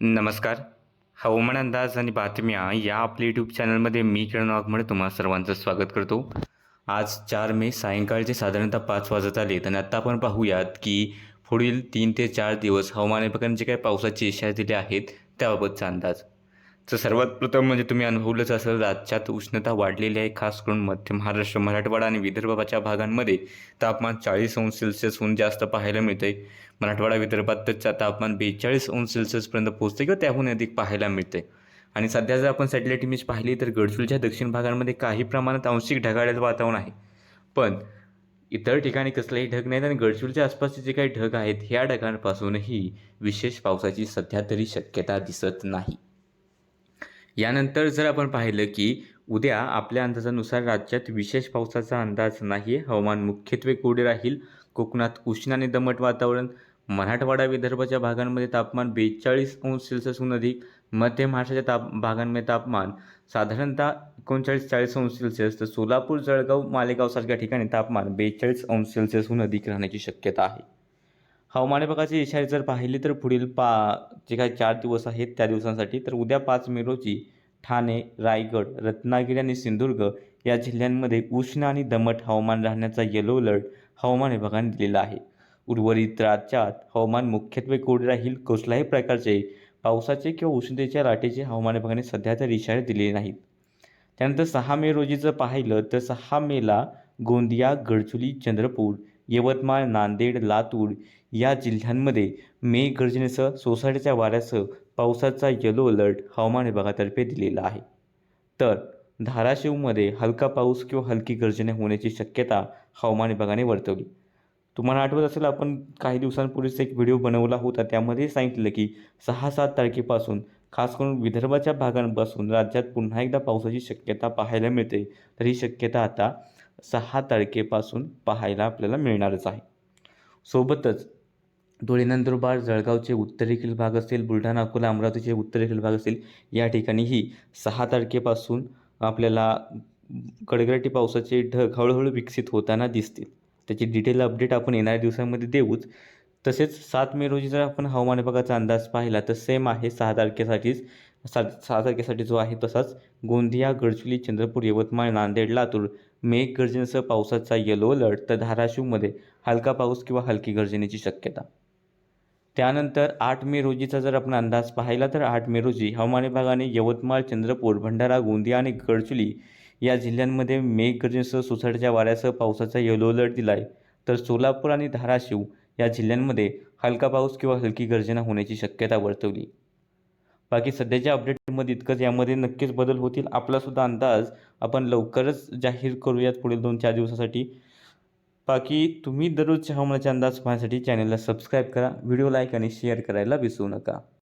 नमस्कार. हवामान अंदाज आणि बातम्या या आपल्या यूट्यूब चॅनलमध्ये मी किरण वाघमळे तुम्हा सर्वांचं स्वागत करतो. आज चार मे सायंकाळचे साधारणतः पाच वाजत आले. आणि आत्ता आपण पाहूयात की पुढील तीन ते चार दिवस हवामान विभागाने जे काही पावसाचे इशारे दिले आहेत त्याबाबतचा अंदाज. तर सर्वात प्रथम म्हणजे तुम्ही अनुभवलंच असेल राज्यात उष्णता वाढलेली आहे खास करून मध्य महाराष्ट्र मराठवाडा आणि विदर्भाच्या भागांमध्ये तापमान चाळीस अंश सेल्सिअसहून जास्त पाहायला मिळते मराठवाडा विदर्भात तर तापमान बेचाळीस अंश सेल्सिअसपर्यंत पोहोचते किंवा त्याहून अधिक पाहायला मिळते आणि सध्या जर आपण सॅटेलाईट इमेज पाहिली तर गडचिरोलीच्या दक्षिण भागांमध्ये काही प्रमाणात आंशिक ढगाळ्याचं वातावरण आहे. पण इतर ठिकाणी कसलेही ढग नाहीत आणि गडचिरोलीच्या आसपासचे जे काही ढग आहेत ह्या ढगांपासूनही विशेष पावसाची सध्या तरी शक्यता दिसत नाही. यानंतर जर आपण पाहिलं की उद्या आपल्या अंदाजानुसार राज्यात विशेष पावसाचा अंदाज नाही आहे हवामान मुख्यत्वे कोरडे राहील. कोकणात उष्ण आणि दमट वातावरण. मराठवाडा विदर्भाच्या भागांमध्ये तापमान बेचाळीस अंश सेल्सिअसहून अधिक. मध्य महाराष्ट्राच्या ताप भागांमध्ये तापमान साधारणतः एकोणचाळीस चाळीस अंश सेल्सिअस. तर सोलापूर जळगाव मालेगावसारख्या ठिकाणी तापमान बेचाळीस अंश सेल्सिअसहून अधिक राहण्याची शक्यता आहे. हवामान विभागाचे इशारे जर पाहिले तर पुढील पा जे काही चार दिवस आहेत त्या दिवसांसाठी तर उद्या पाच मे रोजी ठाणे रायगड रत्नागिरी आणि सिंधुदुर्ग या जिल्ह्यांमध्ये उष्ण आणि दमट हवामान राहण्याचा येलो अलर्ट हवामान विभागाने दिलेला आहे. उर्वरित राज्यात हवामान मुख्यत्वे कोरडे राहील कसल्याही प्रकारचे पावसाचे किंवा उष्णतेच्या लाटेचे हवामान विभागाने सध्या तर इशारे दिलेले नाहीत. त्यानंतर सहा मे रोजी जर पाहिलं तर सहा मेला गोंदिया गडचुली चंद्रपूर यवतमाळ नांदेड लातूर या जिल्ह्यांमध्ये मेघगर्जनेसह सोसाट्याच्या वाऱ्यासह पावसाचा येलो अलर्ट हवामान विभागातर्फे दिलेला आहे. तर धाराशिवमध्ये हलका पाऊस किंवा हलकी गर्जने होण्याची शक्यता हवामान विभागाने वर्तवली. तुम्हाला आठवत असेल आपण काही दिवसांपूर्वीच एक व्हिडिओ बनवला होता. त्यामध्ये सांगितलं की सहा सात तारखेपासून खास करून विदर्भाच्या भागांपासून राज्यात पुन्हा एकदा पावसाची शक्यता पाहायला मिळते. तर ही शक्यता आता सहा तारखेपासून पाहायला आपल्याला मिळणारच आहे. सोबतच धुळे नंदुरबार जळगावचे उत्तरेकडील भाग असेल बुलढाणा अकोला अमरावतीचे उत्तरेकडील भाग असेल या ठिकाणीही सहा तारखेपासून आपल्याला गडगडाटी पावसाचे ढग हळूहळू विकसित होताना दिसतील. त्याची डिटेल अपडेट आपण येणाऱ्या दिवसांमध्ये देऊच. तसेच सात मे रोजी जर आपण हवामान विभागाचा अंदाज पाहिला तर सेम आहे सहा तारखेसाठीच सा सहा तारखेसाठी जो आहे तसाच गोंदिया गडचिरोली चंद्रपूर यवतमाळ नांदेड लातूर मेघगर्जनेसह पावसाचा येलो अलर्ट तर धाराशिवमध्ये हलका पाऊस किंवा हलकी गर्जनेची शक्यता. त्यानंतर आठ मे रोजीचा जर आपण अंदाज पाहिला तर आठ मे रोजी हवामान विभागाने यवतमाळ चंद्रपूर भंडारा गोंदिया आणि गडचिरोली या जिल्ह्यांमध्ये मेघगर्जनेसह सोसाट्याच्या वाऱ्यासह पावसाचा येलो अलर्ट दिला आहे तर सोलापूर आणि धाराशिव या जिल्ह्यांमध्ये हलका पाऊस किंवा हलकी गर्जना होण्याची शक्यता वर्तवली. बाकी सध्याच्या अपडेटमध्ये इतकंच यामध्ये नक्कीच बदल होतील आपलासुद्धा अंदाज आपण लवकरच जाहीर करूयात पुढील दोन चार दिवसासाठी. बाकी तुम्ही दररोजच्या हवामानाचे अंदाज पाहण्यासाठी चॅनलला सबस्क्राईब करा व्हिडिओ लाईक आणि शेअर करायला विसरू नका.